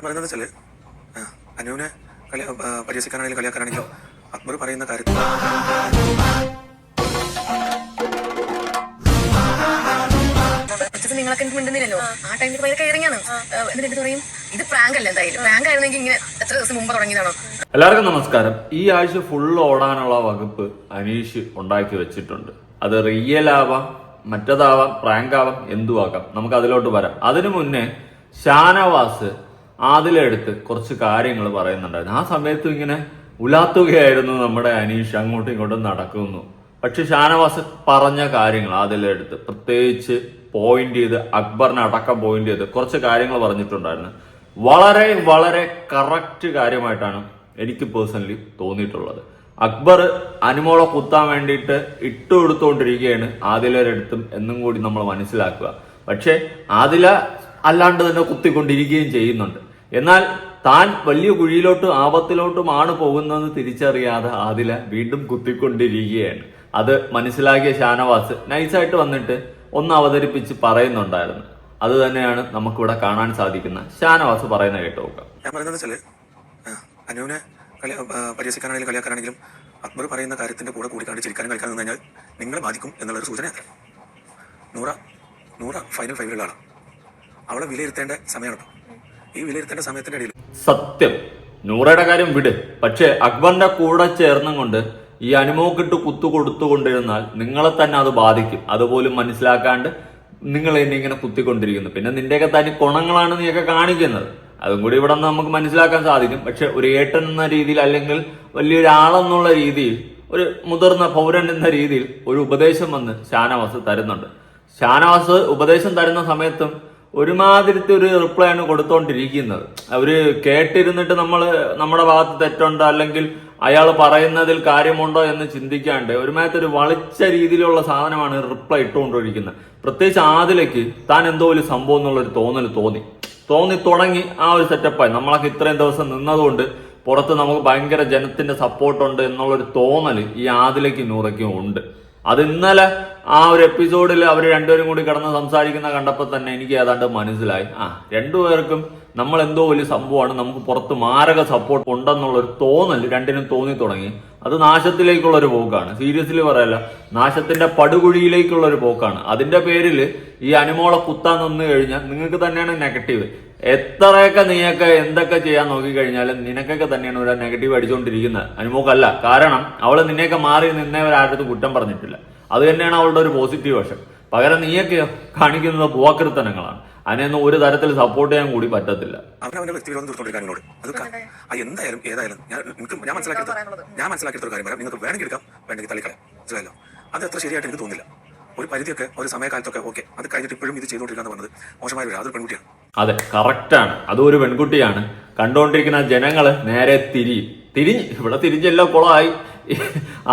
ഞാൻ പറയുന്നത് വെച്ചാൽ ആ, അനുവിനെ കളി പരിഹസിക്കാനാണെങ്കിലും കളിയാക്കാനാണെങ്കിലും അക്ബർ പറയുന്ന കാര്യത്തിൽ നിങ്ങളൊക്കെ എനിക്ക് മിണ്ടുന്നില്ലല്ലോ. ആ ടൈമിൽ ഭയങ്കര കയറിയാണ് എന്നിട്ട് എന്ത് പറയും? ഇത് പ്രാങ്ക് അല്ല എന്തായാലും. പ്രാങ്ക് ആയിരുന്നെങ്കിൽ ഇങ്ങനെ എത്ര ദിവസം മുമ്പ് തുടങ്ങിയതാണോ? എല്ലാവർക്കും നമസ്കാരം. ഈ ആഴ്ച ഫുൾ ഓടാനുള്ള വകുപ്പ് അനീഷ് ഉണ്ടാക്കി വെച്ചിട്ടുണ്ട്. അത് റിയൽ ആവാം മറ്റതാവാം പ്രാങ്ക് ആവാം എന്തുവാകാം നമുക്ക് അതിലോട്ട് വരാം. അതിനു മുന്നേ ഷാനവാസ് ആദിലെടുത്ത് കുറച്ച് കാര്യങ്ങൾ പറയുന്നുണ്ടായിരുന്നു. ആ സമയത്തും ഇങ്ങനെ ഉലാത്തുകയായിരുന്നു നമ്മുടെ അനീഷ്. അങ്ങോട്ടും ഇങ്ങോട്ടും നടക്കുന്നു. പക്ഷെ ഷാനവാസ് പറഞ്ഞ കാര്യങ്ങൾ അതിലെടുത്ത് പ്രത്യേകിച്ച് പോയിന്റ് ചെയ്ത് അക്ബറിനെ അടക്കം പോയിന്റ് ചെയ്ത് കുറച്ച് കാര്യങ്ങൾ പറഞ്ഞിട്ടുണ്ടായിരുന്നു. വളരെ വളരെ കറക്റ്റ് കാര്യമായിട്ടാണ് എനിക്ക് പേഴ്സണലി തോന്നിയിട്ടുള്ളത്. അക്ബർ അനുമോളെ കുത്താൻ വേണ്ടിയിട്ട് ഇട്ടു കൊടുത്തുകൊണ്ടിരിക്കുകയാണ് ആദിലരെടുത്തും എന്നും കൂടി നമ്മൾ മനസ്സിലാക്കുക. പക്ഷെ ആദില അല്ലാണ്ട് തന്നെ കുത്തിക്കൊണ്ടിരിക്കുകയും ചെയ്യുന്നുണ്ട്. എന്നാൽ താൻ വലിയ കുഴിയിലോട്ടും ആപത്തിലോട്ടുമാണ് പോകുന്നതെന്ന് തിരിച്ചറിയാതെ ആദില വീണ്ടും കുത്തിക്കൊണ്ടിരിക്കുകയാണ്. അത് മനസ്സിലാക്കിയ ഷാനവാസ് നൈസായിട്ട് വന്നിട്ട് ഒന്ന് അവതരിപ്പിച്ച് പറയുന്നുണ്ടായിരുന്നു. അത് തന്നെയാണ് നമുക്കിവിടെ കാണാൻ സാധിക്കുന്ന. ഷാനവാസ് പറയുന്ന കേട്ട് ഞാൻ പറയുന്നത് വെച്ചാൽ അനുവിനെ പരിഹസിക്കാനാണെങ്കിലും കളിയാക്കാനാണെങ്കിലും അക്ബർ പറയുന്ന കാര്യത്തിന്റെ കൂടെ കൂടിക്കാണ്ട് ചിരിക്കാനും കളിക്കാനും കഴിഞ്ഞാൽ നിങ്ങളെ ബാധിക്കും എന്നുള്ളൊരു സൂചന നൂറ നൂറ ഫൈനൽ ഫൈവിലുള്ള ആളാണ് അവളെ വിലയിരുത്തേണ്ട സമയമാണ് ഈ വിലയിരുത്തേണ്ട സമയത്തിന്റെ ഇടയിൽ സത്യം. നൂറയുടെ കാര്യം വിട്. പക്ഷേ അക്ബറിന്റെ കൂടെ ചേർന്നും കൊണ്ട് ഈ അനുമോക്കിട്ട് കുത്തു കൊടുത്തുകൊണ്ടിരുന്നാൽ നിങ്ങളെ തന്നെ അത് ബാധിക്കും. അതുപോലും മനസ്സിലാക്കാണ്ട് നിങ്ങൾ എന്നെ ഇങ്ങനെ കുത്തിക്കൊണ്ടിരിക്കുന്നു. പിന്നെ നിന്റെയൊക്കെ തനി ഗുണങ്ങളാണ് നീയൊക്കെ കാണിക്കുന്നത്. അതും കൂടി ഇവിടെ നിന്ന് നമുക്ക് മനസ്സിലാക്കാൻ സാധിക്കും. പക്ഷെ ഒരു ഏട്ടൻ എന്ന രീതിയിൽ അല്ലെങ്കിൽ വലിയൊരാളെന്നുള്ള രീതിയിൽ ഒരു മുതിർന്ന പൗരൻ എന്ന രീതിയിൽ ഒരു ഉപദേശം വന്ന് ഷാനവാസ് തരുന്നുണ്ട്. ഷാനവാസ് ഉപദേശം തരുന്ന സമയത്തും ഒരുമാതിരത്തെ ഒരു റിപ്ലൈ ആണ് കൊടുത്തോണ്ടിരിക്കുന്നത്. അവർ കേട്ടിരുന്നിട്ട് നമ്മൾ നമ്മുടെ ഭാഗത്ത് തെറ്റുണ്ടോ അല്ലെങ്കിൽ അയാൾ പറയുന്നതിൽ കാര്യമുണ്ടോ എന്ന് ചിന്തിക്കാണ്ട് ഒരുമാതിരി ഒരു വളിച്ച രീതിയിലുള്ള സാധനമാണ് റിപ്ലൈ ഇട്ടുകൊണ്ടിരിക്കുന്നത്. പ്രത്യേകിച്ച് ആദിലേക്ക് താൻ എന്തോ ഒരു സംഭവം എന്നുള്ള ഒരു തോന്നൽ തോന്നി. തോന്നി തുടങ്ങി ആ ഒരു സെറ്റപ്പായി. നമ്മളൊക്കെ ഇത്രയും ദിവസം നിന്നതുകൊണ്ട് പുറത്ത് നമുക്ക് ഭയങ്കര ജനത്തിന്റെ സപ്പോർട്ടുണ്ട് എന്നുള്ളൊരു തോന്നൽ ഈ ആദിലേക്ക് നൂറയ്ക്കും ഉണ്ട്. അത് ഇന്നലെ ആ ഒരു എപ്പിസോഡിൽ അവർ രണ്ടുപേരും കൂടി കിടന്ന് സംസാരിക്കുന്ന കണ്ടപ്പോൾ തന്നെ എനിക്ക് ഏതാണ്ട് മനസ്സിലായി. ആ രണ്ടുപേർക്കും നമ്മൾ എന്തോ വലിയ സംഭവമാണ്. നമുക്ക് പുറത്ത് മാരക സപ്പോർട്ട് ഉണ്ടെന്നുള്ള ഒരു തോന്നൽ രണ്ടിനും തോന്നി തുടങ്ങി അത് നാശത്തിലേക്കുള്ള ഒരു പോക്കാണ്. സീരിയസ്ലി പറയല്ല നാശത്തിന്റെ പടുകുഴിയിലേക്കുള്ള ഒരു പോക്കാണ്. അതിന്റെ പേരിൽ ഈ അനുമോളെ കുത്താൻ നിന്ന് കഴിഞ്ഞാൽ നിങ്ങൾക്ക് തന്നെയാണ് നെഗറ്റീവ്. എത്രയൊക്കെ നീയൊക്കെ എന്തൊക്കെ ചെയ്യാൻ നോക്കിക്കഴിഞ്ഞാലും നിനക്കൊക്കെ തന്നെയാണ് ഒരു നെഗറ്റീവ് അടിച്ചുകൊണ്ടിരിക്കുന്നത് അനുമോക്കല്ല കാരണം അവൾ നിന്നെയൊക്കെ മാറി നിന്നവരാരുടെ കുറ്റം പറഞ്ഞിട്ടില്ല. അത് തന്നെയാണ് അവളുടെ ഒരു പോസിറ്റീവ് വശം. പകരം നീയൊക്കെ കാണിക്കുന്നത് പോക്കൃത്തനങ്ങളാണ് അതിനൊന്നും ഒരു തരത്തിൽ സപ്പോർട്ട് ചെയ്യാൻ കൂടി പറ്റത്തില്ല. അവൻ അവന്റെ വ്യക്തിവിരോധം തീർത്തോണ്ടിരിക്കാൻ എന്നോട് അത് ആ എന്തായാലും ഏതായാലും ഞാൻ ഞാൻ മനസ്സിലാക്കിയത് ഞാൻ മനസ്സിലാക്കിയ ഒരു കാര്യം നിങ്ങൾക്ക് വേണമെങ്കിൽ എടുക്കാം വേണമെങ്കിൽ തള്ളിക്കളയാം. മനസ്സിലായല്ലോ? അത് അത്ര ശരിയായിട്ട് എനിക്ക് തോന്നുന്നില്ല. ഒരു പരിധിയൊക്കെ ഒരു സമയകാലത്തൊക്കെ ഓക്കെ അത് കഴിഞ്ഞിട്ട് ഇപ്പോഴും ഇത് ചെയ്തുകൊണ്ടിരിക്കുക എന്ന് പറഞ്ഞത് മോശമായ ഒരു അതൊരു പെൺകുട്ടിയാണ്. അതെ കറക്റ്റാണ് അതും ഒരു പെൺകുട്ടിയാണ്. കണ്ടുകൊണ്ടിരിക്കുന്ന ജനങ്ങൾ നേരെ തിരിയും തിരിഞ്ഞ് ഇവിടെ തിരിഞ്ഞെല്ലാം കുളമായി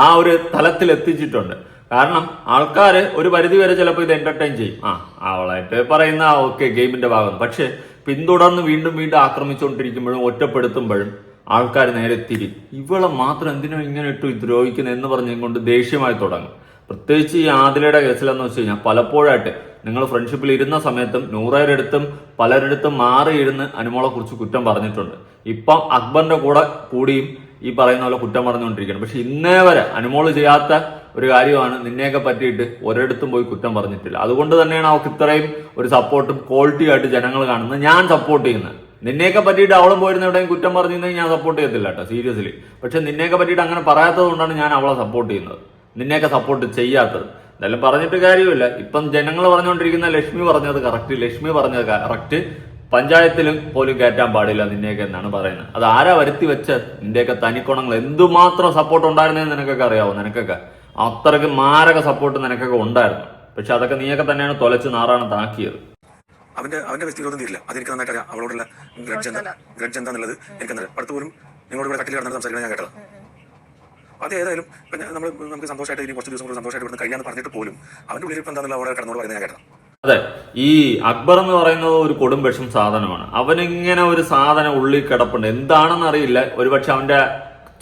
ആ ഒരു തലത്തിൽ എത്തിച്ചിട്ടുണ്ട്. കാരണം ആൾക്കാർ ഒരു പരിധി വരെ ചിലപ്പോൾ ഇത് എന്റർടൈൻ ചെയ്യും. ആ അവളായിട്ട് പറയുന്ന ഓക്കെ ഗെയിമിന്റെ ഭാഗം പക്ഷെ പിന്തുടർന്ന് വീണ്ടും വീണ്ടും ആക്രമിച്ചുകൊണ്ടിരിക്കുമ്പോഴും ഒറ്റപ്പെടുത്തുമ്പോഴും ആൾക്കാർ നേരെ തിരി. ഇവളെ മാത്രം എന്തിനോ ഇങ്ങനെ ഇട്ടു ദ്രോഹിക്കുന്നത് എന്ന് പറഞ്ഞുകൊണ്ട് ദേഷ്യമായി തുടങ്ങും. പ്രത്യേകിച്ച് ഈ ആദിലയുടെ കേസിലെന്ന് വെച്ച് കഴിഞ്ഞാൽ പലപ്പോഴായിട്ട് നിങ്ങൾ ഫ്രണ്ട്ഷിപ്പിൽ ഇരുന്ന സമയത്തും നൂറേരടുത്തും പലരടുത്തും മാറി ഇരുന്ന് അനുമോളെ കുറിച്ച് കുറ്റം പറഞ്ഞിട്ടുണ്ട്. ഇപ്പം അക്ബറിന്റെ കൂടെ കൂടിയും ഈ പറയുന്ന പോലെ കുറ്റം പറഞ്ഞുകൊണ്ടിരിക്കുകയാണ്. പക്ഷെ ഇന്നേ വരെ അനുമോൾ ചെയ്യാത്ത ഒരു കാര്യമാണ് നിന്നെയൊക്കെ പറ്റിയിട്ട് ഒരിടത്തും പോയി കുറ്റം പറഞ്ഞിട്ടില്ല. അതുകൊണ്ട് തന്നെയാണ് അവർക്ക് ഇത്രയും ഒരു സപ്പോർട്ടും ക്വാളിറ്റി ആയിട്ട് ജനങ്ങൾ കാണുന്നത്. ഞാൻ സപ്പോർട്ട് ചെയ്യുന്നത്. നിന്നെയൊക്കെ പറ്റിയിട്ട് അവളും പോയിരുന്ന എവിടെയും കുറ്റം പറഞ്ഞിരുന്നെങ്കിൽ ഞാൻ സപ്പോർട്ട് ചെയ്യത്തില്ല കേട്ടോ സീരിയസ്ലി പക്ഷെ നിന്നെയൊക്കെ പറ്റിയിട്ട് അങ്ങനെ പറയാത്തത് കൊണ്ടാണ് ഞാൻ അവളെ സപ്പോർട്ട് ചെയ്യുന്നത്. നിന്നെയൊക്കെ സപ്പോർട്ട് ചെയ്യാത്തത്. എന്തായാലും പറഞ്ഞിട്ട് കാര്യമില്ല. ഇപ്പം ജനങ്ങൾ പറഞ്ഞുകൊണ്ടിരിക്കുന്ന ലക്ഷ്മി പറഞ്ഞത് കറക്റ്റ് ലക്ഷ്മി പറഞ്ഞത് കറക്റ്റ് പഞ്ചായത്തിലും പോലും കയറ്റാൻ പാടില്ല നിന്നെയൊക്കെ എന്നാണ് പറയുന്നത്. അത് ആരാ വരുത്തി വെച്ച നിന്റെയൊക്കെ തനിക്കുണങ്ങൾ? എന്തുമാത്രം സപ്പോർട്ട് ഉണ്ടായിരുന്നെന്ന് നിനക്കൊക്കെ അറിയാവോ? നിനക്കൊക്കെ അത്രയ്ക്ക് മാരക സപ്പോർട്ട് നിനക്കൊക്കെ ഉണ്ടായിരുന്നു. പക്ഷെ അതൊക്കെ നീയൊക്കെ തന്നെയാണ് തൊലച്ച് നാറാണത്താക്കിയത് അവന്റെ അവന്റെ വ്യക്തിവിരോധം തീരില്ല. അതെനിക്ക് നന്നായിട്ട് അറിയാം. അവളോടുള്ള ഗ്രഡ്ജ് എന്താ? ഗ്രഡ്ജ് എന്താന്നുള്ളത് എനിക്കറിയാം അടുത്ത് പോലും നിങ്ങളോട് ഇവിടെ കട്ടിൽ കിടന്നിട്ട് സംസാരിക്കാൻ ഞാൻ കേട്ടത്. അത് ഏതായാലും ഇപ്പം നമ്മൾ നമുക്ക് സന്തോഷമായിട്ട് ഇനി കുറച്ച് ദിവസം കൂടി സന്തോഷമായിട്ട് ഇവിടുന്ന് കഴിയാന്ന് പറഞ്ഞിട്ട് പോലും അവന്റെ ഉള്ളിൽ ഇപ്പം എന്താണെന്നുള്ള അവിടെ കിടന്നോട് പറയുന്നത് ഞാൻ കേട്ടത്. അതെ ഈ അക്ബർ എന്ന് പറയുന്നത് ഒരു കൊടും വിഷം സാധനമാണ്. അവനിങ്ങനെ ഒരു സാധനം ഉള്ളിൽ കിടപ്പുണ്ട്. എന്താണെന്ന് അറിയില്ല. ഒരുപക്ഷെ അവന്റെ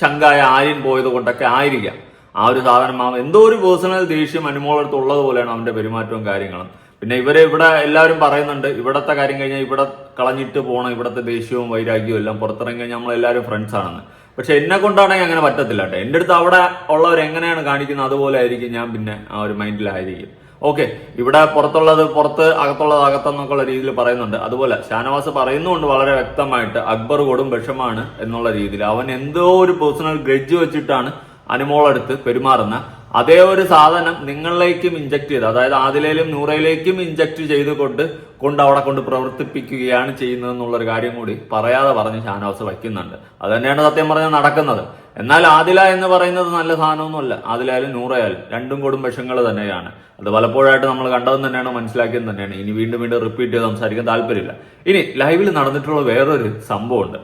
ചങ്കായ ആര്യൻ പോയത് കൊണ്ടൊക്കെ ആയിരിക്കാം. ആ ഒരു സാധനം അവൻ എന്തോ ഒരു പേഴ്സണൽ ദേഷ്യം അനുമോളടുത്ത് ഉള്ളത് പോലെയാണ് അവന്റെ പെരുമാറ്റവും കാര്യങ്ങളും. പിന്നെ ഇവരെ ഇവിടെ എല്ലാവരും പറയുന്നുണ്ട് ഇവിടത്തെ കാര്യം കഴിഞ്ഞാൽ ഇവിടെ കളഞ്ഞിട്ട് പോകണം ഇവിടത്തെ ദേഷ്യവും വൈരാഗ്യവും എല്ലാം പുറത്തിറങ്ങി കഴിഞ്ഞാൽ നമ്മൾ എല്ലാവരും ഫ്രണ്ട്സ് ആണെന്ന്. പക്ഷെ എന്നെ കൊണ്ടാണെങ്കിൽ അങ്ങനെ പറ്റത്തില്ല കേട്ടോ. എന്റെ അടുത്ത് അവിടെ ഉള്ളവർ എങ്ങനെയാണ് കാണിക്കുന്നത്? അതുപോലെ ആയിരിക്കും ഞാൻ പിന്നെ ആ ഒരു മൈൻഡിലായിരിക്കും. ഓക്കെ ഇവിടെ പുറത്തുള്ളത് പുറത്ത് അകത്തുള്ളത് അകത്തെന്നൊക്കെയുള്ള രീതിയിൽ പറയുന്നുണ്ട്. അതുപോലെ ഷാനവാസ് പറയുന്നുണ്ട് വളരെ വ്യക്തമായിട്ട് അക്ബർ കൊടും വിഷമാണ് എന്നുള്ള രീതിയിൽ. അവൻ എന്തോ ഒരു പേഴ്സണൽ ഗ്രഡ്ജ് വെച്ചിട്ടാണ് അനുമോളടുത്ത് പെരുമാറുന്ന അതേ ഒരു സാധനം നിങ്ങളിലേക്കും ഇഞ്ചക്ട് ചെയ്ത് അതായത് ആദിലയിലും നൂറയിലേക്കും ഇഞ്ചക്ട് ചെയ്തുകൊണ്ട് കൊണ്ട് അവിടെ കൊണ്ട് പ്രവർത്തിപ്പിക്കുകയാണ് ചെയ്യുന്നത് എന്നുള്ളൊരു കാര്യം കൂടി പറയാതെ പറഞ്ഞ് ഷാനവാസ് വയ്ക്കുന്നുണ്ട്. അത് തന്നെയാണ് സത്യം പറഞ്ഞാൽ നടക്കുന്നത്. എന്നാൽ ആദില എന്ന് പറയുന്നത് നല്ല സാധനമൊന്നുമല്ല. ആദിലായാലും നൂറയായാലും രണ്ടും കൂടും വിഷങ്ങൾ തന്നെയാണ്. അത് പലപ്പോഴായിട്ട് നമ്മൾ കണ്ടതും തന്നെയാണ് മനസ്സിലാക്കിയത് തന്നെയാണ്. ഇനി വീണ്ടും വീണ്ടും റിപ്പീറ്റ് ചെയ്ത് സംസാരിക്കാൻ താല്പര്യമില്ല. ഇനി ലൈവിൽ നടന്നിട്ടുള്ള വേറൊരു സംഭവമുണ്ട്.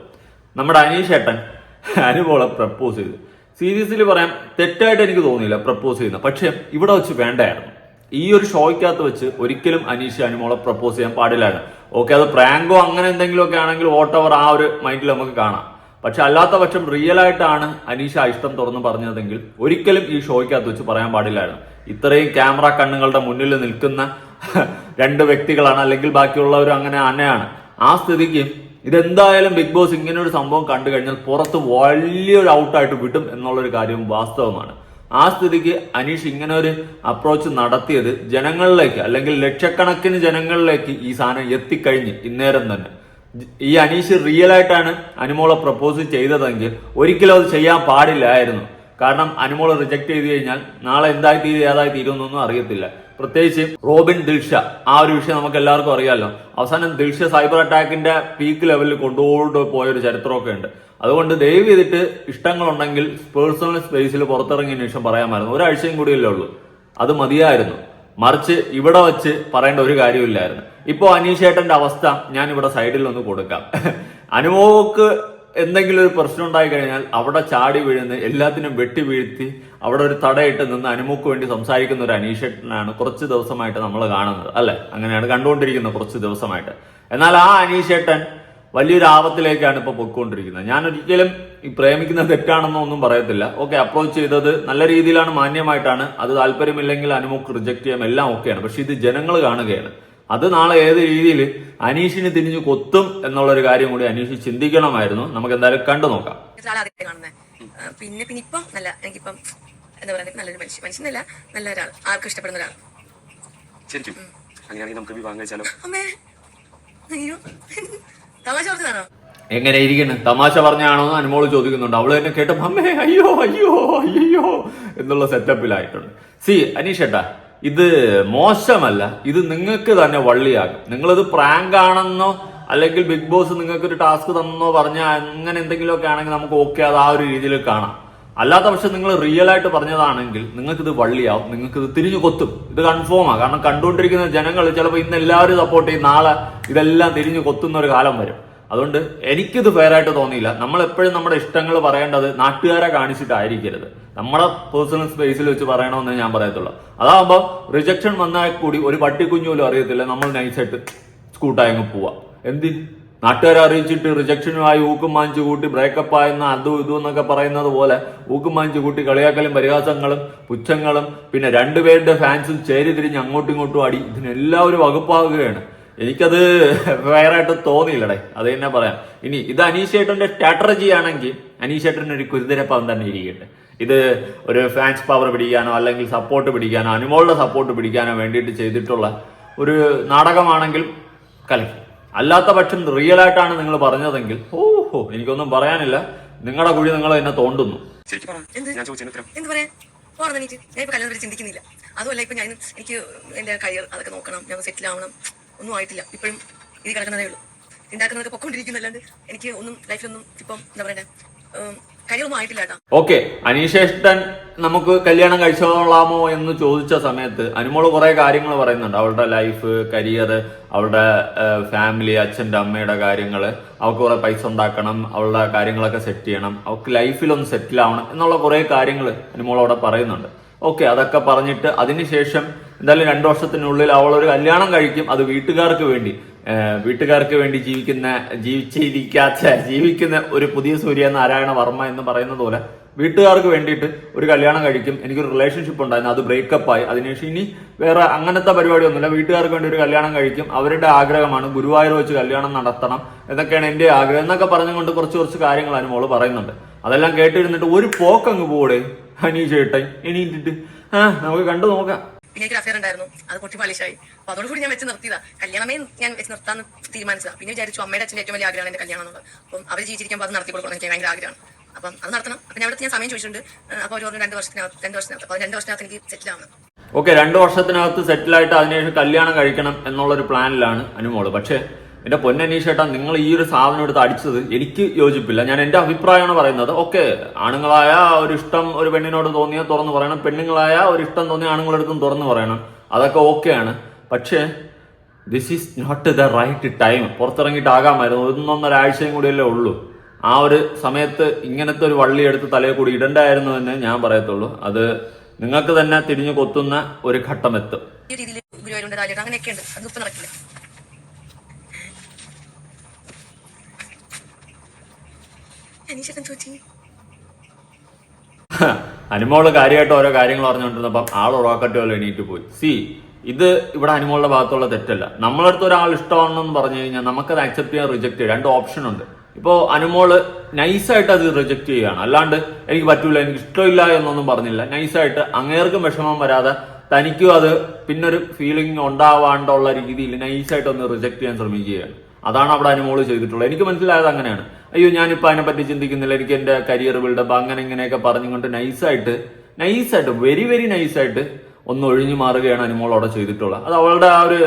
നമ്മുടെ അനീഷ് ഏട്ടൻ അനുപോളെ പ്രപ്പോസ് ചെയ്തു. സീരിയസ്ലി പറയാം തെറ്റായിട്ട് എനിക്ക് തോന്നിയില്ല പ്രപ്പോസ് ചെയ്യുന്ന. പക്ഷേ ഇവിടെ വെച്ച് വേണ്ടായിരുന്നു. ഈ ഒരു ഷോയ്ക്കകത്ത് വെച്ച് ഒരിക്കലും അനീഷ് അനുമോളെ പ്രപ്പോസ് ചെയ്യാൻ പാടില്ലായിരുന്നു. ഓക്കെ അത് പ്രാങ്കോ അങ്ങനെ എന്തെങ്കിലുമൊക്കെ ആണെങ്കിൽ വോട്ട് ഓവർ ആ ഒരു മൈൻഡിൽ നമുക്ക് കാണാം. പക്ഷെ അല്ലാത്ത പക്ഷം റിയൽ ആയിട്ടാണ് അനീഷ ഇഷ്ടം തുറന്ന് പറഞ്ഞതെങ്കിൽ ഒരിക്കലും ഈ ഷോയ്ക്കകത്ത് വെച്ച് പറയാൻ പാടില്ലായിരുന്നു. ഇത്രയും ക്യാമറ കണ്ണുകളുടെ മുന്നിൽ നിൽക്കുന്ന രണ്ട് വ്യക്തികളാണ് അല്ലെങ്കിൽ ബാക്കിയുള്ളവർ അങ്ങനെ അനയാണ് ആ സ്ഥിതിക്ക് ഇതെന്തായാലും ബിഗ് ബോസ് ഇങ്ങനെ ഒരു സംഭവം കണ്ടു കഴിഞ്ഞാൽ പുറത്ത് വലിയൊരു ഔട്ടായിട്ട് വിടും എന്നുള്ളൊരു കാര്യം വാസ്തവമാണ്. ആ സ്ഥിതിക്ക് അനീഷ് ഇങ്ങനെ ഒരു അപ്രോച്ച് നടത്തിയത് ജനങ്ങളിലേക്ക് അല്ലെങ്കിൽ ലക്ഷക്കണക്കിന് ജനങ്ങളിലേക്ക് ഈ സാധനം എത്തിക്കഴിഞ്ഞ് ഇന്നേരം തന്നെ. ഈ അനീഷ് റിയൽ ആയിട്ടാണ് അനുമോളെ പ്രപ്പോസ് ചെയ്തതെങ്കിൽ ഒരിക്കലും അത് ചെയ്യാൻ പാടില്ലായിരുന്നു. കാരണം അനുമോളെ റിജക്ട് ചെയ്ത് കഴിഞ്ഞാൽ നാളെ എന്തായി തീരും ഏതായി തീരുമെന്നൊന്നും അറിയത്തില്ല. പ്രത്യേകിച്ച് റോബിൻ ദിൽഷ. ആ ഒരു വിഷയം നമുക്ക് എല്ലാവർക്കും അറിയാമല്ലോ അവസാനം ദിൽഷ സൈബർ അറ്റാക്കിന്റെ പീക്ക് ലെവലിൽ കൊണ്ടുപോയിട്ട് പോയ ഒരു ചരിത്രമൊക്കെ ഉണ്ട്. അതുകൊണ്ട് ദയവ് ചെയ്തിട്ട് ഇഷ്ടങ്ങളുണ്ടെങ്കിൽ പേഴ്സണൽ സ്പേസിൽ പുറത്തിറങ്ങിയതിനു ശേഷം പറയാമായിരുന്നു. ഒരാഴ്ചയും കൂടിയല്ലേ ഉള്ളൂ. അത് മതിയായിരുന്നു. മറിച്ച് ഇവിടെ വെച്ച് പറയേണ്ട ഒരു കാര്യമില്ലായിരുന്നു. ഇപ്പോ അനീഷേട്ടന്റെ അവസ്ഥ ഞാൻ ഇവിടെ സൈഡിൽ ഒന്ന് കൊടുക്കാം. അനുമോക്ക് എന്തെങ്കിലും ഒരു പ്രശ്നം ഉണ്ടായി കഴിഞ്ഞാൽ അവിടെ ചാടി വീഴുന്ന എല്ലാത്തിനും വെട്ടി വീഴ്ത്തി അവിടെ ഒരു തടയിട്ട് നിന്ന് അനുമുക്ക് വേണ്ടി സംസാരിക്കുന്ന ഒരു അനീഷേട്ടനാണ് കുറച്ച് ദിവസമായിട്ട് നമ്മൾ കാണുന്നത് അല്ലെ? അങ്ങനെയാണ് കണ്ടുകൊണ്ടിരിക്കുന്നത് കുറച്ച് ദിവസമായിട്ട്. എന്നാൽ ആ അനീഷേട്ടൻ വലിയൊരു ആപത്തിലേക്കാണ് ഇപ്പോൾ പൊയ്ക്കൊണ്ടിരിക്കുന്നത്. ഞാൻ ഒരിക്കലും ഈ പ്രേമിക്കുന്ന തെറ്റാണെന്നോ ഒന്നും പറയത്തില്ല. ഓക്കെ അപ്രോച്ച് ചെയ്തത് നല്ല രീതിയിലാണ് മാന്യമായിട്ടാണ്. അത് താല്പര്യമില്ലെങ്കിൽ അനുമുക്ക് റിജക്ട് ചെയ്യാം. എല്ലാം ഓക്കെയാണ്. പക്ഷെ ഇത് ജനങ്ങൾ കാണുകയാണ്. അത് നാളെ ഏത് രീതിയിൽ അനീഷിന് തിരിഞ്ഞു കൊത്തും എന്നുള്ള ഒരു കാര്യം കൂടി അനീഷ് ചിന്തിക്കണമായിരുന്നു. നമുക്ക് എന്തായാലും കണ്ടു നോക്കാം. പിന്നെ പിന്നെ ഇപ്പം നല്ല എനിക്കിപ്പം എന്താ പറയുക നല്ലൊരു മനുഷ്യൻ മനുഷ്യനല്ല നല്ല ഒരാൾ ആർക്കും ഇഷ്ടപ്പെടുന്ന ഒരാൾ. ശരിക്കും? അങ്ങനെയാണെങ്കിൽ നമുക്ക് വിവാഹം കഴിച്ചാലോ? അമ്മേ അയ്യോ തമാശ പറഞ്ഞതാണോ? എങ്ങനെ ഇരിക്കുന്നു? തമാശ പറഞ്ഞാണോ എന്ന് അനുമോൾ ചോദിക്കുന്നുണ്ട്. അവൾ തന്നെ കേട്ടപ്പോ അമ്മേ അയ്യോ അയ്യോ അയ്യോ എന്നുള്ള സെറ്റപ്പിലായിട്ടുണ്ട് സി അനീഷേട്ടാ ഇത് മോശമല്ല. ഇത് നിങ്ങൾക്ക് തന്നെ വള്ളിയാകും. നിങ്ങളിത് പ്രാങ്ക് ആണെന്നോ അല്ലെങ്കിൽ ബിഗ് ബോസ് നിങ്ങൾക്ക് ഒരു ടാസ്ക് തന്നോ പറഞ്ഞാൽ അങ്ങനെ എന്തെങ്കിലുമൊക്കെ ആണെങ്കിൽ നമുക്ക് ഓക്കെ അത് ആ ഒരു രീതിയിൽ കാണാം. അല്ലാത്ത പക്ഷെ നിങ്ങൾ റിയൽ ആയിട്ട് പറഞ്ഞതാണെങ്കിൽ നിങ്ങൾക്ക് ഇത് വള്ളിയാവും. നിങ്ങൾക്ക് ഇത് തിരിഞ്ഞു കൊത്തും. ഇത് കൺഫേം കൺഫേമാ കാരണം കണ്ടുകൊണ്ടിരിക്കുന്ന ജനങ്ങൾ ചിലപ്പോൾ ഇന്ന് എല്ലാവരും സപ്പോർട്ട് ചെയ്യും. നാളെ ഇതെല്ലാം തിരിഞ്ഞു കൊത്തുന്ന ഒരു കാലം വരും. അതുകൊണ്ട് എനിക്കിത് ഫെയർ ആയിട്ട് തോന്നിയില്ല. നമ്മൾ എപ്പോഴും നമ്മുടെ ഇഷ്ടങ്ങൾ പറയേണ്ടത് നാട്ടുകാരെ കാണിച്ചിട്ടായിരിക്കരുത്. നമ്മളെ പേഴ്സണൽ സ്പേസിൽ വെച്ച് പറയണമെന്ന് ഞാൻ പറയത്തുള്ളൂ. അതാകുമ്പോൾ റിജക്ഷൻ വന്നാൽ കൂടി ഒരു പട്ടിക്കുഞ്ഞു പോലും അറിയത്തില്ല. നമ്മൾ നൈസായിട്ട് സ്കൂട്ടായി അങ്ങ് പോവാം. എന്തിന് നാട്ടുകാരെ അറിയിച്ചിട്ട് റിജക്ഷനുമായി ഊക്കും മാഞ്ചു കൂട്ടി ബ്രേക്കപ്പ് ആയെന്ന അതും ഇതും എന്നൊക്കെ പറയുന്നത് പോലെ ഊക്കും മാഞ്ചു കൂട്ടി കളിയാക്കലും പരിഹാസങ്ങളും പുച്ഛങ്ങളും പിന്നെ രണ്ടുപേരുടെ ഫാൻസും ചേരി തിരിഞ്ഞ് അങ്ങോട്ടും ഇങ്ങോട്ടും അടി. ഇതിനെല്ലാം ഒരു വകുപ്പാകുകയാണ്. എനിക്കത് വേറായിട്ട് തോന്നിയില്ലടേ. അത് തന്നെ പറയാം. ഇനി ഇത് അനീഷേട്ടന്റെ സ്ട്രാറ്റജി ആണെങ്കിൽ അനീഷേട്ടൻ ഒരു കുരുതിരപ്പം തന്നെ ഇരിക്കട്ടെ. ഇത് ഒരു ഫാൻസ് പവർ പിടിക്കാനോ അല്ലെങ്കിൽ സപ്പോർട്ട് പിടിക്കാനോ അനുമോളുടെ സപ്പോർട്ട് പിടിക്കാനോ വേണ്ടിയിട്ട് ചെയ്തിട്ടുള്ള ഒരു നാടകമാണെങ്കിൽ കലക്കി അല്ലാത്ത പക്ഷം റിയൽ ആയിട്ടാണ് നിങ്ങൾ പറഞ്ഞതെങ്കിൽ ഓഹോ എനിക്കൊന്നും പറയാനില്ല. നിങ്ങളുടെ കുഴി നിങ്ങൾ എന്നെ തോണ്ടുന്നു. ചിന്തിക്കുന്നില്ല. അതുമല്ല ഇപ്പൊ ഞാൻ എനിക്ക് എന്റെ കരിയർ അതൊക്കെ നോക്കണം. ഞാൻ സെറ്റിൽ ആവണം. ഒന്നും ആയിട്ടില്ല. ഇപ്പോഴും ഇത് കിടക്കുന്നതേ ഉള്ളൂ. ഉണ്ടാക്കുന്നതൊക്കെ പൊക്കോണ്ടിരിക്കുന്നല്ലാണ്ട് എനിക്ക് ഒന്നും ലൈഫിലൊന്നും ഇപ്പം എന്താ പറയണ്ടേ ഓക്കെ അനീഷേഷ്ടൻ നമുക്ക് കല്യാണം കഴിച്ചോളാമോ എന്ന് ചോദിച്ച സമയത്ത് അനുമോൾ കുറെ കാര്യങ്ങൾ പറയുന്നുണ്ട്. അവളുടെ ലൈഫ് കരിയർ അവളുടെ ഫാമിലി അച്ഛന്റെ അമ്മയുടെ കാര്യങ്ങൾ അവൾക്ക് കുറെ പൈസ ഉണ്ടാക്കണം അവളുടെ കാര്യങ്ങളൊക്കെ സെറ്റ് ചെയ്യണം അവൾക്ക് ലൈഫിലൊന്ന് സെറ്റിൽ ആവണം എന്നുള്ള കുറെ കാര്യങ്ങൾ അനുമോൾ അവിടെ പറയുന്നുണ്ട്. ഓക്കെ അതൊക്കെ പറഞ്ഞിട്ട് അതിനുശേഷം എന്തായാലും രണ്ടു വർഷത്തിനുള്ളിൽ അവൾ ഒരു കല്യാണം കഴിക്കും. അത് വീട്ടുകാർക്ക് വേണ്ടി. വീട്ടുകാർക്ക് വേണ്ടി ജീവിക്കുന്ന ജീവിച്ചിരിക്കാത്ത ജീവിക്കുന്ന ഒരു പുതിയ സൂര്യ നാരായണ വർമ്മ എന്ന് പറയുന്നത് പോലെ വീട്ടുകാർക്ക് വേണ്ടിയിട്ട് ഒരു കല്യാണം കഴിക്കും. എനിക്കൊരു റിലേഷൻഷിപ്പ് ഉണ്ടായിരുന്നു. അത് ബ്രേക്കപ്പ് ആയി. അതിനുശേഷം ഇനി വേറെ അങ്ങനത്തെ പരിപാടിയൊന്നുമില്ല. വീട്ടുകാർക്ക് വേണ്ടി ഒരു കല്യാണം കഴിക്കും. അവരുടെ ആഗ്രഹമാണ് ഗുരുവായൂർ വെച്ച് കല്യാണം നടത്തണം എന്നൊക്കെയാണ് എന്റെ ആഗ്രഹം എന്നൊക്കെ പറഞ്ഞുകൊണ്ട് കുറച്ച് കുറച്ച് കാര്യങ്ങളാണ് മോൾ പറയുന്നുണ്ട്. അതെല്ലാം കേട്ടിരുന്നിട്ട് ഒരു പോക്കങ്ങ് പോടെ അനീഷ് ചേട്ടൻ എണീറ്റിട്ട്. ആ നമുക്ക് കണ്ടു നോക്കാം. പിന്നെ എനിക്ക് അഫയർ ഉണ്ടായിരുന്നു. അത് പൊട്ടി പാളിഷായി അപ്പൊ അതോട് കൂടി ഞാൻ വെച്ച് നിർത്തിയതാ. കല്യാണമേ ഞാൻ വെച്ച് നിർത്താൻ തീരുമാനിച്ചതാ. പിന്നെ വിചാരിച്ചു അമ്മയുടെ അച്ഛന്റെ ഏറ്റവും വലിയ ആഗ്രഹമാണ് എന്റെ കല്യാണം എന്നുള്ളത്. അപ്പം അവർ ജീവിച്ചിരിക്കുമ്പോൾ അത് നടത്തി കൊടുക്കണം എനിക്ക് ഭയങ്കര ആഗ്രഹമാണ്. അപ്പം അത് നടത്തണം. അപ്പം ഞാൻ ഞാൻ സമയം ചോദിച്ചിട്ടുണ്ട്. അപ്പോൾ ഒരു രണ്ട് വർഷത്തിനകത്ത് രണ്ട് വർഷത്തിനകത്ത്. അപ്പോൾ രണ്ട് വർഷത്തിനകത്ത് എനിക്ക് സെറ്റിൽ ആവണം. ഓക്കെ രണ്ട് വർഷത്തിനകത്ത് സെറ്റിലായിട്ട് അതിനുശേഷം കല്യാണം കഴിക്കണം എന്നുള്ള ഒരു പ്ലാനിലാണ് അനുമോൾ. പക്ഷേ എന്റെ പൊന്നനീഷേട്ടാ നിങ്ങൾ ഈ ഒരു സാധനം എടുത്ത് അടിച്ചത് എനിക്ക് യോജിപ്പില്ല. ഞാൻ എന്റെ അഭിപ്രായമാണ് പറയുന്നത്. ഓക്കെ ആണുങ്ങളായ ഒരു ഇഷ്ടം ഒരു പെണ്ണിനോട് തോന്നിയാൽ തുറന്നു പറയണം. പെണ്ണുങ്ങളായ ഒരു ഇഷ്ടം തോന്നിയ ആണുങ്ങളെടുത്തും തുറന്നു പറയണം. അതൊക്കെ ഓക്കെയാണ് പക്ഷേ this is not the right time പുറത്തിറങ്ങിയിട്ടാകാമായിരുന്നു. ഒന്നൊന്നര ആഴ്ചയും കൂടിയല്ലേ ഉള്ളൂ. ആ ഒരു സമയത്ത് ഇങ്ങനത്തെ ഒരു വള്ളി എടുത്ത് തലയിൽ കൂടി ഇടണ്ടായിരുന്നു എന്ന് ഞാൻ പറയത്തുള്ളൂ. അത് നിങ്ങൾക്ക് തന്നെ തിരിഞ്ഞു കൊത്തുന്ന ഒരു ഘട്ടം എത്തും. ഈ രീതിയിൽ ഗുരുവായൂരുണ്ട് രാജേട്ടൻ അങ്ങനെയൊക്കെ ഉണ്ട് അത് ഇപ്പം നടക്കില്ല അനീഷേട്ടൻ അനുമോൾ കാര്യമായിട്ട് ഓരോ കാര്യങ്ങൾ പറഞ്ഞുകൊണ്ടിരുന്നപ്പം ആൾ ഉറക്കട്ടെ പോലെ എണീറ്റ് പോയി. സി ഇത് ഇവിടെ അനുമോളുടെ ഭാഗത്തുള്ള തെറ്റല്ല. നമ്മളടുത്ത് ഒരാൾ ഇഷ്ടമാണെന്ന് പറഞ്ഞു കഴിഞ്ഞാൽ നമുക്കത് അക്സെപ്റ്റ് ചെയ്യാൻ റിജക്ട് ചെയ്യാം. രണ്ട് ഓപ്ഷൻ ഉണ്ട്. ഇപ്പോൾ അനുമോൾ നൈസായിട്ട് അത് റിജക്ട് ചെയ്യുകയാണ്. അല്ലാണ്ട് എനിക്ക് പറ്റൂല എനിക്ക് ഇഷ്ടമില്ല എന്നൊന്നും പറഞ്ഞില്ല. നൈസായിട്ട് അങ്ങേർക്കും വിഷമം വരാതെ തനിക്കും അത് പിന്നൊരു ഫീലിംഗ് ഉണ്ടാവാണ്ടുള്ള രീതിയിൽ നൈസായിട്ട് ഒന്ന് റിജക്ട് ചെയ്യാൻ ശ്രമിക്കുകയാണ്. അതാണ് അവിടെ അനുമോൾ ചെയ്തിട്ടുള്ളത്. എനിക്ക് മനസ്സിലായത് അങ്ങനെയാണ്. അയ്യോ ഞാനിപ്പോൾ അതിനെപ്പറ്റി ചിന്തിക്കുന്നില്ല. എനിക്ക് എന്റെ കരിയർ ബിൽഡപ്പ് അങ്ങനെ ഇങ്ങനെയൊക്കെ പറഞ്ഞുകൊണ്ട് നൈസായിട്ട് നൈസായിട്ട് വെരി വെരി നൈസായിട്ട് ഒന്ന് ഒഴിഞ്ഞു മാറുകയാണ് അനുമോൾ അവിടെ ചെയ്തിട്ടുള്ളത്. അത് അവളുടെ ആ ഒരു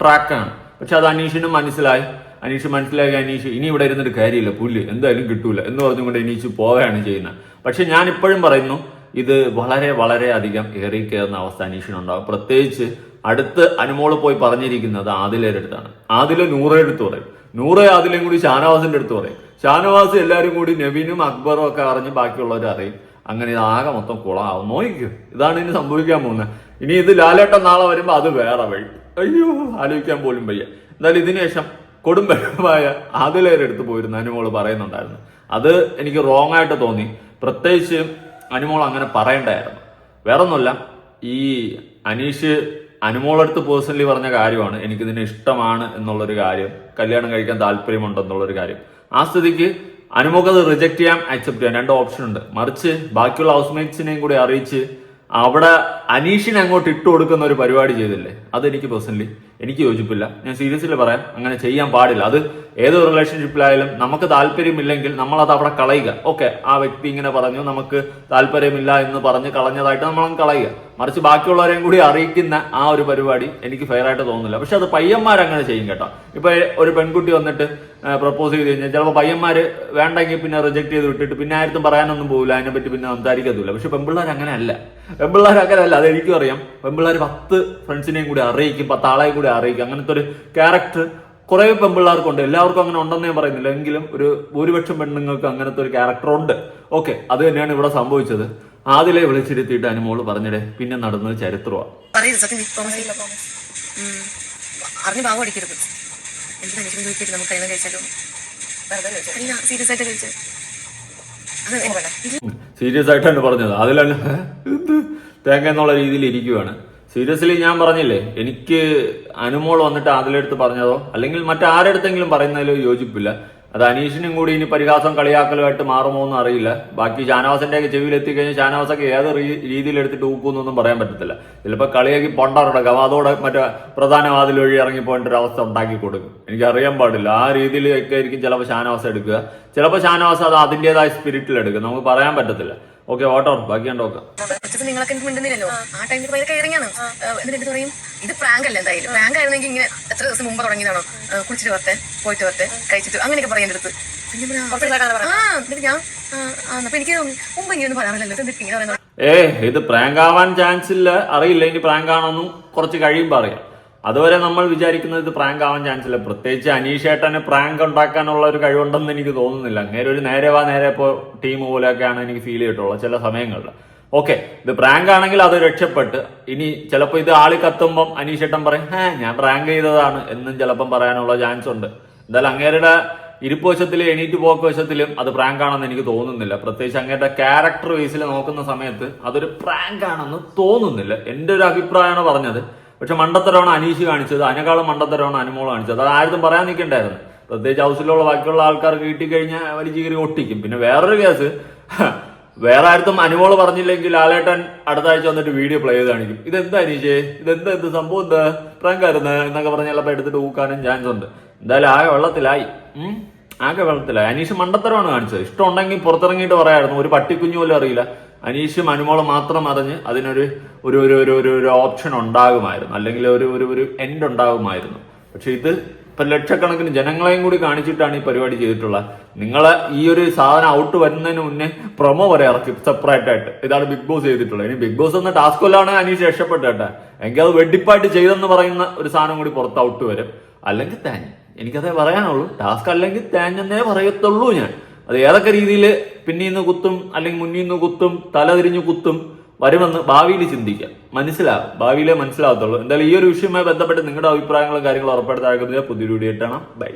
ട്രാക്കാണ് പക്ഷെ അത് അനീഷിനും മനസ്സിലായി. അനീഷ് മനസ്സിലാക്കി അനീഷ് ഇനി ഇവിടെ ഇരുന്നിട്ട് കാര്യമില്ല പുല്ല് എന്തായാലും കിട്ടൂല എന്ന് പറഞ്ഞുകൊണ്ട് അനീഷ് പോവുകയാണ് ചെയ്യുന്നത്. പക്ഷെ ഞാൻ ഇപ്പോഴും പറയുന്നു ഇത് വളരെ വളരെ അധികം ഏറിക്കയറുന്ന അവസ്ഥ അനീഷിനുണ്ടാവും. പ്രത്യേകിച്ച് അടുത്ത് അനുമോൾ പോയി പറഞ്ഞിരിക്കുന്നത് ആദിലയുടെ അടുത്താണ്. ആദില നൂറയുടെ അടുത്ത് പറയും. നൂറ ആദിലയും കൂടി ഷാനവാസിന്റെ അടുത്ത് പറയും. ഷാനവാസ് എല്ലാവരും കൂടി നവീനും അക്ബറും ഒക്കെ അറിഞ്ഞ് ബാക്കിയുള്ളവർ അറിയും. അങ്ങനെ ഇത് ആകെ മൊത്തം കുളമാവും. നോക്കിക്കോ. ഇതാണ് ഇനി സംഭവിക്കാൻ പോകുന്നത്. ഇനി ഇത് ലാലേട്ടൻ നാളെ വരുമ്പോൾ അത് വേറെ വഴി. അയ്യോ ആലോചിക്കാൻ പോലും വയ്യ. എന്തായാലും ഇതിനുശേഷം കൊടുമ്പഴമായ ആദിലയുടെ അടുത്ത് പോയിരുന്നു അനുമോൾ പറയുന്നുണ്ടായിരുന്നു. അത് എനിക്ക് റോങ് ആയിട്ട് തോന്നി. പ്രത്യേകിച്ച് അനുമോൾ അങ്ങനെ പറയണ്ടായിരുന്നു. വേറൊന്നുമല്ല ഈ അനീഷ് അനുമോളടുത്ത് പേഴ്സണലി പറഞ്ഞ കാര്യമാണ് എനിക്കിതിനെ ഇഷ്ടമാണ് എന്നുള്ളൊരു കാര്യം കല്യാണം കഴിക്കാൻ താല്പര്യമുണ്ടെന്നുള്ളൊരു കാര്യം. ആ സ്ഥിതിക്ക് അനുമുഖത് റിജക്ട് ചെയ്യാം അക്സെപ്റ്റ് ചെയ്യാം. രണ്ട് ഓപ്ഷൻ ഉണ്ട്. മറിച്ച് ബാക്കിയുള്ള ഹൗസ്മേറ്റ്സിനെയും കൂടി അറിയിച്ച് അവിടെ അനീഷിനെ അങ്ങോട്ട് ഇട്ടു കൊടുക്കുന്ന ഒരു പരിപാടി ചെയ്തില്ലേ? അതെനിക്ക് പേഴ്സണലി എനിക്ക് യോജിപ്പില്ല. ഞാൻ സീരിയസ്ലി പറയാം അങ്ങനെ ചെയ്യാൻ പാടില്ല. അത് ഏത് റിലേഷൻഷിപ്പിലായാലും നമുക്ക് താല്പര്യമില്ലെങ്കിൽ നമ്മൾ അത് അവിടെ കളയുക. ഓക്കെ ആ വ്യക്തി ഇങ്ങനെ പറഞ്ഞു നമുക്ക് താല്പര്യമില്ല എന്ന് പറഞ്ഞ് കളഞ്ഞതായിട്ട് നമ്മൾ കളയുക. മറിച്ച് ബാക്കിയുള്ളവരെയും കൂടി അറിയിക്കുന്ന ആ ഒരു പരിപാടി എനിക്ക് ഫെയർ ആയിട്ട് തോന്നുന്നില്ല. പക്ഷെ അത് പയ്യന്മാരങ്ങനെ ചെയ്യും കേട്ടോ. ഇപ്പൊ ഒരു പെൺകുട്ടി വന്നിട്ട് പ്രപ്പോസ് ചെയ്ത് കഴിഞ്ഞാൽ ചിലപ്പോൾ പയ്യന്മാര് വേണ്ടെങ്കിൽ പിന്നെ റിജക്ട് ചെയ്ത് വിട്ടിട്ട് പിന്നെ ആയിരത്തും പറയാനൊന്നും പോകില്ല അതിനെപ്പറ്റി പിന്നെ സംസാരിക്കത്തില്ല പക്ഷെ പെൺപിള്ളേർ അങ്ങനെ അല്ല പെൺപിള്ളേർ അങ്ങനെ അല്ല അത് എനിക്കും അറിയാം. പെൺപിള്ളേർ പത്ത് ഫ്രണ്ട്സിനെയും കൂടി അറിയിക്കും പത്ത് ആളെയും കൂടി അറിയിക്കും അങ്ങനത്തെ ഒരു ക്യാരക്ടർ കുറെ പെൺപിള്ളേർക്കുണ്ട് എല്ലാവർക്കും അങ്ങനെ ഉണ്ടെന്ന് ഞാൻ പറയുന്നില്ല. എങ്കിലും ഒരു ഭൂരിപക്ഷം പെണ്ണുങ്ങൾക്ക് അങ്ങനത്തെ ഒരു ക്യാരക്ടർ ഉണ്ട്. ഓക്കെ അത് തന്നെയാണ് ഇവിടെ സംഭവിച്ചത്. ആദിലെ വിളിച്ചിരുത്തിയിട്ട് അനുമോൾ പറഞ്ഞിടേ പിന്നെ നടന്നത് ചരിത്രമാണ് അറിഞ്ഞ് അടിക്കരുത്. ചോദിക്കരുത് നമുക്ക് കഴിച്ചാലോ അല്ല സീരിയസ് ആയിട്ട് സീരിയസ് ആയിട്ടാണ് പറഞ്ഞത്. അതിലാണ് തേങ്ങ എന്നുള്ള രീതിയിൽ ഇരിക്കുവാണ്. സീരിയസ്ലി ഞാൻ പറഞ്ഞില്ലേ എനിക്ക് അനുമോൾ വന്നിട്ട് അതിലെടുത്ത് പറഞ്ഞതോ അല്ലെങ്കിൽ മറ്റാരെടുത്തെങ്കിലും പറയുന്നതിലോ യോജിപ്പില്ല. അത് അനീഷിനും കൂടി ഇനി പരിഹാസം കളിയാക്കലുമായിട്ട് മാറുമോ എന്ന് അറിയില്ല. ബാക്കി ഷാനവാസിന്റെ ഒക്കെ ചെവിയിൽ എത്തിക്കഴിഞ്ഞാൽ ഷാനവാസൊക്കെ ഏത് രീതിയിൽ എടുത്തിട്ട് ഊക്കുന്നൊന്നും പറയാൻ പറ്റത്തില്ല. ചിലപ്പോൾ കളിയാക്കി പൊണ്ടാറുടക്കാം അതോടെ മറ്റേ പ്രധാന വാതിൽ വഴി ഇറങ്ങി പോകേണ്ട ഒരു അവസ്ഥ ഉണ്ടാക്കി കൊടുക്കും. എനിക്ക് അറിയാൻ പാടില്ല. ആ രീതിയിലൊക്കെ ആയിരിക്കും ചിലപ്പോൾ ഷാനവാസം എടുക്കുക. ചിലപ്പോൾ ഷാനവാസ് അത് അതിന്റെതായ സ്പിരിറ്റിൽ എടുക്കുക നമുക്ക് പറയാൻ പറ്റത്തില്ല. ഓക്കെ ഓട്ടോ ബാക്കി നോക്കാം. ഉച്ചത്തിൽ നിങ്ങളൊക്കെ എനിക്ക് മിണ്ടുന്നില്ലല്ലോ. ആ ടൈമിൽ ഭയങ്കര കയറിയാണ് എന്നിട്ട് എന്ത് പറയും? ഇത് പ്രാങ്ക് അല്ല എന്തായാലും. പ്രാങ്ക് ആയിരുന്നെങ്കിൽ ഇങ്ങനെ എത്ര ദിവസം മുമ്പ് തുടങ്ങിയതാണോ? കുളിച്ചിട്ട് വരട്ടെ പോയിട്ട് വർത്തേ കഴിച്ചിട്ട് അങ്ങനെയൊക്കെ പറയാൻ അടുത്ത്. പിന്നെ ഞാൻ അപ്പൊ എനിക്ക് മുമ്പ് ഇങ്ങനെ പറയാറില്ലല്ലോ എന്തിട്ട് ഇങ്ങനെ പറയുന്നത്? ഏ ഇത് പ്രാങ്ക് ആവാൻ ചാൻസ് ഇല്ല. അറിയില്ല ഇനി പ്രാങ്ക് ആണോന്നും കുറച്ച് കഴിയുമ്പോൾ അറിയാം. അതുവരെ നമ്മൾ വിചാരിക്കുന്നത് ഇത് പ്രാങ്ക് ആവാൻ ചാൻസ് ഇല്ല. പ്രത്യേകിച്ച് അനീഷേട്ടന് പ്രാങ്ക് ഉണ്ടാക്കാനുള്ള ഒരു കഴിവുണ്ടെന്ന് എനിക്ക് തോന്നുന്നില്ല. അങ്ങനെ ഒരു നേരെ വാ നേരെ ഇപ്പോൾ ടീം പോലെയൊക്കെയാണ് എനിക്ക് ഫീൽ ചെയ്തിട്ടുള്ളത് ചില സമയങ്ങളിൽ. ഓക്കെ ഇത് പ്രാങ്ക് ആണെങ്കിൽ അത് രക്ഷപ്പെട്ട്. ഇനി ചിലപ്പോൾ ഇത് ആളി കത്തുമ്പം അനീഷേട്ടൻ പറയും ഹേ ഞാൻ പ്രാങ്ക് ചെയ്തതാണ് എന്നും ചിലപ്പം പറയാനുള്ള ചാൻസ് ഉണ്ട്. എന്തായാലും അങ്ങേരുടെ ഇരിപ്പ് വശത്തിലും എണീറ്റ് പോക്ക് വശത്തിലും അത് പ്രാങ്ക് ആണെന്ന് എനിക്ക് തോന്നുന്നില്ല. പ്രത്യേകിച്ച് അങ്ങേരുടെ ക്യാരക്ടർ വൈസിൽ നോക്കുന്ന സമയത്ത് അതൊരു പ്രാങ്ക് ആണെന്ന് തോന്നുന്നില്ല. എന്റെ ഒരു അഭിപ്രായമാണ് പറഞ്ഞത്. പക്ഷെ മണ്ടത്തരമാണ് അനീഷ് കാണിച്ചത്. അതിനേക്കാളും മണ്ടത്തരമാണ് അനുമോൾ കാണിച്ചത്. അത് ആരും പറയാൻ നിൽക്കണ്ടായിരുന്നു. പ്രത്യേകിച്ച് ഹൗസിലുള്ള ബാക്കിയുള്ള ആൾക്കാർക്ക് കിട്ടിക്കഴിഞ്ഞാൽ വലിയ ചീറി ഒട്ടിക്കും. പിന്നെ വേറൊരു കേസ് വേറെ ആർക്കും അനുമോൾ പറഞ്ഞില്ലെങ്കിൽ ആലേട്ടൻ അടുത്ത ആഴ്ച വന്നിട്ട് വീഡിയോ പ്ലേ ചെയ്ത് കാണിക്കും. ഇതെന്താ അനീഷേ? ഇതെന്താ എന്ത് സംഭവം എന്താ? പ്രാങ്കായിരുന്നു എന്നൊക്കെ പറഞ്ഞ് ചിലപ്പോൾ എടുത്തിട്ട് ഊക്കാനും ചാൻസ് ഉണ്ട്. എന്തായാലും ആകെ വെള്ളത്തിലായി. ആകെ വെള്ളത്തിലായി. അനീഷ് മണ്ടത്തരമാണ് കാണിച്ചത്. ഇഷ്ടമുണ്ടെങ്കിൽ പുറത്തിറങ്ങിയിട്ട് പറയായിരുന്നു. ഒരു പട്ടിക്കുഞ്ഞു പോലും അറിയില്ല. അനീഷും അനുമോളും മാത്രം അറിഞ്ഞ് അതിനൊരു ഒരു ഒരു ഒരു ഒരു ഒരു ഓപ്ഷൻ ഉണ്ടാകുമായിരുന്നു. അല്ലെങ്കിൽ ഒരു ഒരു ഒരു എൻഡ് ഉണ്ടാകുമായിരുന്നു. പക്ഷെ ഇത് ഇപ്പൊ ലക്ഷക്കണക്കിന് ജനങ്ങളെയും കൂടി കാണിച്ചിട്ടാണ് ഈ പരിപാടി ചെയ്തിട്ടുള്ളത്. നിങ്ങൾ ഈ ഒരു സാധനം ഔട്ട് വരുന്നതിന് മുന്നേ പ്രൊമോ വരെ ഇറക്കി സെപ്പറേറ്റ് ആയിട്ട്. ഇതാണ് ബിഗ് ബോസ് ചെയ്തിട്ടുള്ളത്. ഇനി ബിഗ് ബോസ് എന്ന ടാസ്ക് കൊല്ലാണ് അനീഷ് രക്ഷപ്പെട്ടു കേട്ടെ. എങ്കിൽ അത് വെഡിപ്പായിട്ട് ചെയ്തെന്ന് പറയുന്ന ഒരു സാധനം കൂടി പുറത്ത് ഔട്ട് വരും. അല്ലെങ്കിൽ താൻ. എനിക്കതേ പറയാനുള്ളൂ. ടാസ്ക് അല്ലെങ്കിൽ താൻ എന്നേ പറയത്തുള്ളൂ ഞാൻ. അത് ഏതൊക്കെ രീതിയിൽ പിന്നിൽ നിന്ന് കുത്തും അല്ലെങ്കിൽ മുന്നിൽ നിന്ന് കുത്തും തല തിരിഞ്ഞ് കുത്തും വരുമെന്ന് ഭാവിയിൽ ചിന്തിക്കാം. മനസ്സിലാവും. ഭാവിയിലേ മനസ്സിലാവത്തുള്ളൂ. എന്തായാലും ഈ ഒരു വിഷയവുമായി ബന്ധപ്പെട്ട് നിങ്ങളുടെ അഭിപ്രായങ്ങളും കാര്യങ്ങളും ഉറപ്പെടുത്താൻ പുതിയൊരു വീഡിയോ ബൈ